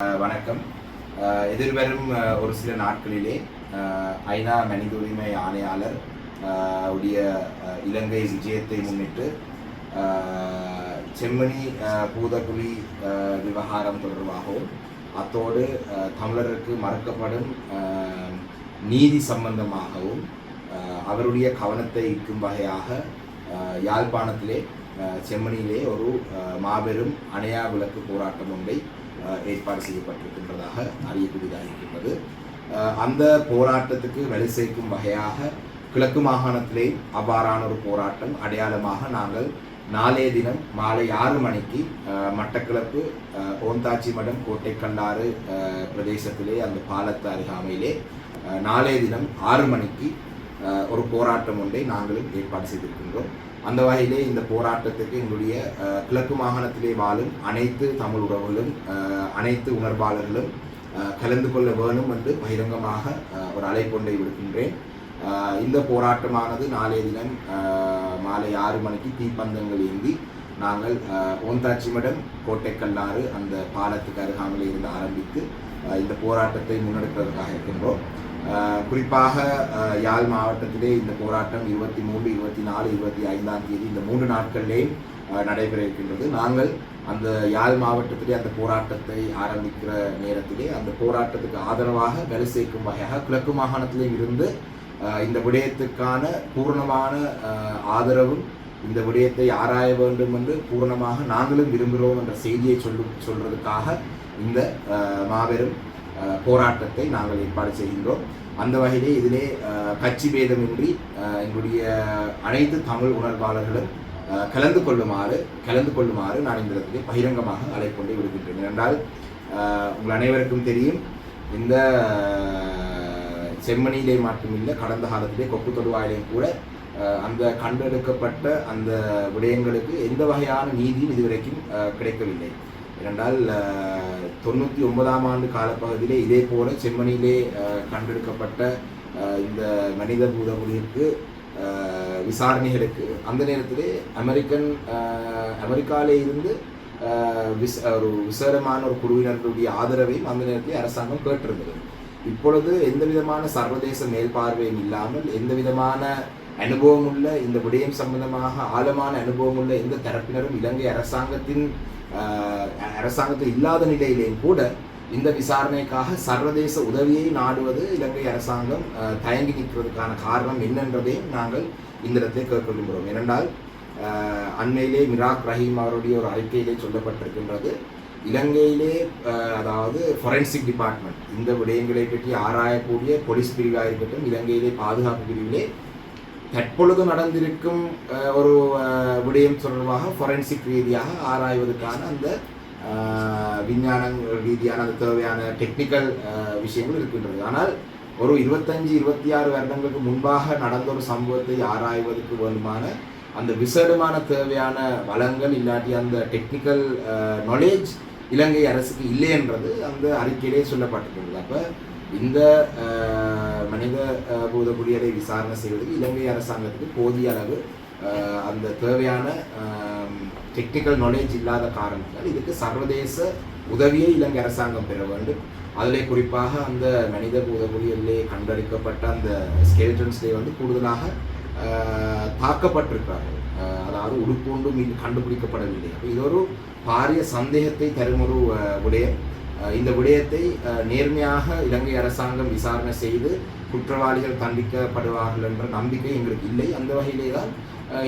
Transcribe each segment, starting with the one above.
வணக்கம். எதிர்வரும் ஒரு சில நாட்களிலே ஐநா மனித உரிமை ஆணையாளர் உடைய இலங்கை விஜயத்தை முன்னிட்டு செம்மணி அஹ், பூதகுழி விவகாரம் தொடர்பாகவும் அத்தோடு அஹ், தமிழருக்கு மறக்கப்படும் நீதி சம்பந்தமாகவும் அவருடைய கவனத்தை ஈர்க்கும் வகையாக யாழ்ப்பாணத்திலே செம்மணியிலே ஒரு மாபெரும் அணையா விளக்கு போராட்டம் ஒன்றை ஏற்பாடு செய்யப்பட்டிருக்கின்றதாக அறியக்கூடியதாக இருக்கின்றது. அந்த போராட்டத்துக்கு வலு சேர்க்கும் வகையாக கிழக்கு மாகாணத்திலே அவ்வாறான ஒரு போராட்டம் அடையாளமாக நாங்கள் நாளைய தினம் மாலை ஆறு மணிக்கு மட்டக்கிழப்பு ஓந்தாச்சி மடம் கோட்டைக்கல்லாறு பிரதேசத்திலே அந்த பாலத்து அருகாமையிலே நாளைய தினம் ஆறு மணிக்கு ஒரு போராட்டம் ஒன்றை நாங்களும் ஏற்பாடு செய்திருக்கின்றோம். அந்த வகையிலே இந்த போராட்டத்துக்கு எங்களுடைய கிழக்கு மாகாணத்திலே வாழும் அனைத்து தமிழ் உறவுகளும் அனைத்து உணர்வாளர்களும் கலந்து கொள்ள வேணும் என்று பகிரங்கமாக ஒரு அழைப்பொன்றை விடுக்கின்றேன். இந்த போராட்டமானது நாளைய தினம் மாலை ஆறு மணிக்கு தீப்பந்தங்கள் ஏந்தி நாங்கள் அஹ், ஓந்தாச்சிமடம் கோட்டைக்கல்லாறு அந்த பாலத்துக்கு அருகாமையில் இருந்து ஆரம்பித்து இந்த போராட்டத்தை முன்னெடுப்பதற்காக இருக்கின்றோம். குறிப்பாக யாழ் மாவட்டத்திலே இந்த போராட்டம் இருபத்தி மூன்று இருபத்தி நாலு இருபத்தி ஐந்தாம் தேதி இந்த மூன்று நாட்களிலே நடைபெற இருக்கின்றது. நாங்கள் அந்த யாழ் மாவட்டத்திலே அந்த போராட்டத்தை ஆரம்பிக்கிற நேரத்திலே அந்த போராட்டத்துக்கு ஆதரவாக வேலை சேர்க்கும் வகையாக கிழக்கு மாகாணத்திலே இருந்து இந்த விடயத்துக்கான பூர்ணமான ஆதரவும் இந்த விடயத்தை ஆராய வேண்டும் என்று பூர்ணமாக நாங்களும் விரும்புகிறோம் என்ற செய்தியை சொல்லு சொல்றதுக்காக இந்த மாபெரும் போராட்டத்தை நாங்கள் ஏற்பாடு செய்கின்றோம். அந்த வகையிலே இதிலே கட்சி பேதமின்றி எங்களுடைய அனைத்து தமிழ் உணர்வாளர்களும் கலந்து கொள்ளுமாறு கலந்து கொள்ளுமாறு நான் இந்த இடத்திலே பகிரங்கமாக அழைப்பொண்டை விடுக்கின்றேன். என்றால் உங்கள் அனைவருக்கும் தெரியும் இந்த செம்மணியிலே மட்டுமில்லை கடந்த காலத்திலே கொக்கு தொடுவாயிலையும் கூட அந்த கண்டெடுக்கப்பட்ட அந்த விடயங்களுக்கு எந்த வகையான நீதியும் இதுவரைக்கும் கிடைக்கவில்லை. ஏனென்றால் தொண்ணூற்றி ஒன்பதாம் ஆண்டு காலப்பகுதியிலே இதே போல செம்மணியிலே கண்டெடுக்கப்பட்ட இந்த மனித பூதகுலிக்கு அஹ், விசாரணைகளுக்கு அந்த நேரத்திலே அமெரிக்கன் அமெரிக்காவிலே இருந்து விஸ் ஒரு விசாரமான ஒரு குழுவினர்களுடைய ஆதரவையும் அந்த நேரத்தில் அரசாங்கம் கேட்டிருந்தது. இப்பொழுது எந்த விதமான சர்வதேச மேல்பார்வையும் இல்லாமல் எந்த விதமான அனுபவமுள்ள இந்த விடயம் சம்பந்தமாக ஆழமான அனுபவமுள்ள எந்த தரப்பினரும் இலங்கை அரசாங்கத்தின் அரசாங்கத்தில் இல்லாத நிலையிலேயும் கூட இந்த விசாரணைக்காக சர்வதேச உதவியை நாடுவது இலங்கை அரசாங்கம் தயங்கி நிற்கிறதுக்கான காரணம் என்னன்றதையும் நாங்கள் இந்த இடத்தை கேட்க விரும்புகிறோம். ஏனென்றால் அண்மையிலே மிராக் ரஹீம் அவருடைய ஒரு அறிக்கையிலே சொல்லப்பட்டிருக்கின்றது. இலங்கையிலே அதாவது ஃபொரன்சிக் டிபார்ட்மெண்ட் இந்த விடயங்களை பற்றி ஆராயக்கூடிய போலீஸ் பிரிவாக இருக்கட்டும் இலங்கையிலே பாதுகாப்பு பிரிவிலே தற்பொழுது நடந்திருக்கும் ஒரு விடயம் தொடர்பாக ஃபொரன்சிக் ரீதியாக ஆராய்வதற்கான அந்த விஞ்ஞான ரீதியான அந்த தேவையான டெக்னிக்கல் விஷயங்கள் இருக்கின்றது. ஆனால் ஒரு இருபத்தஞ்சு இருபத்தி ஆறு வருடங்களுக்கு முன்பாக நடந்த ஒரு சம்பவத்தை ஆராய்வதற்கு வேண்டுமான அந்த விசேடமான தேவையான வளங்கள் இல்லாட்டி அந்த டெக்னிக்கல் நாலேஜ் இலங்கை அரசுக்கு இல்லை என்றது அந்த அறிக்கையிலே சொல்லப்பட்டிருக்கிறது. அப்போ இந்த மனித பூத குடியலை விசாரணை செய்வதற்கு இலங்கை அரசாங்கத்துக்கு போதிய அளவு அந்த தேவையான டெக்னிக்கல் நாலேஜ் இல்லாத காரணத்தால் இதுக்கு சர்வதேச உதவியை இலங்கை அரசாங்கம் பெற வேண்டும். அதில் குறிப்பாக அந்த மனித பூத குடியிலே கண்டறிக்கப்பட்ட அந்த ஸ்கெல்டன்ஸ்லே வந்து கூடுதலாக தாக்கப்பட்டிருக்கிறார்கள். அஹ், அதாவது உடுப்பொண்டும் கண்டுபிடிக்கப்படவில்லை. அப்போ இது ஒரு பாரிய சந்தேகத்தை தரும் ஒரு விடயம் இந்த விடயத்தை நேர்மையாக இலங்கை அரசாங்கம் விசாரணை செய்து குற்றவாளிகள் தண்டிக்கப்படுவார்கள் என்ற நம்பிக்கை எங்களுக்கு இல்லை. அந்த வகையிலே தான்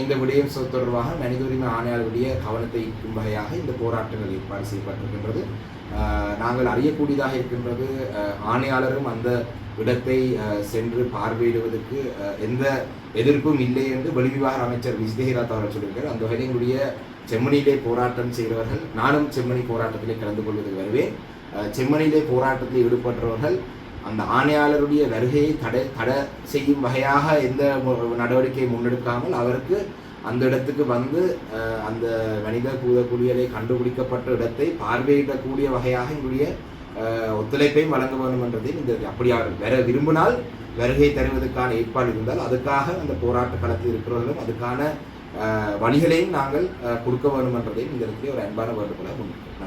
இந்த விடயம் தொடர்பாக மனித உரிமை ஆணையாளருடைய கவனத்தை ஈர்க்கும் வகையாக இந்த போராட்டங்கள் ஏற்பாடு செய்யப்பட்டிருக்கின்றது. நாங்கள் அறியக்கூடியதாக இருக்கின்றது ஆணையாளரும் அந்த இடத்தை சென்று பார்வையிடுவதற்கு எந்த எதிர்ப்பும் இல்லை என்று வெளிவிவகார அமைச்சர் விஜயராத் அவர்கள் சொல்லியிருக்கார் அந்த வகையில் எங்களுடைய செம்மணியிலே போராட்டம் செய்கிறவர்கள் நானும் செம்மணி போராட்டத்திலே கலந்து கொள்வதற்கு வருவேன். செம்மனிலே போராட்டத்தில் ஈடுபட்டவர்கள் அந்த ஆணையாளருடைய வருகையை தடை தடை செய்யும் வகையாக எந்த நடவடிக்கையை முன்னெடுக்காமல் அவருக்கு அந்த இடத்துக்கு வந்து அந்த மனித பூத குளியலை கண்டுபிடிக்கப்பட்ட இடத்தை பார்வையிடக்கூடிய வகையாக எங்களுடைய ஒத்துழைப்பையும் வழங்க வேண்டும் என்றதை இந்த அப்படி அவர் வர விரும்பினால் வருகை தருவதற்கான ஏற்பாடு இருந்தால் அதுக்காக அந்த போராட்ட களத்தில் இருக்கிறவர்களும் அதுக்கான வழிகளையும் நாங்கள் கொடுக்க வேண்டும் என்றதையும் இந்த இடத்துல ஒரு அன்பான வேண்டுகோளாக முன்வைக்கிறோம்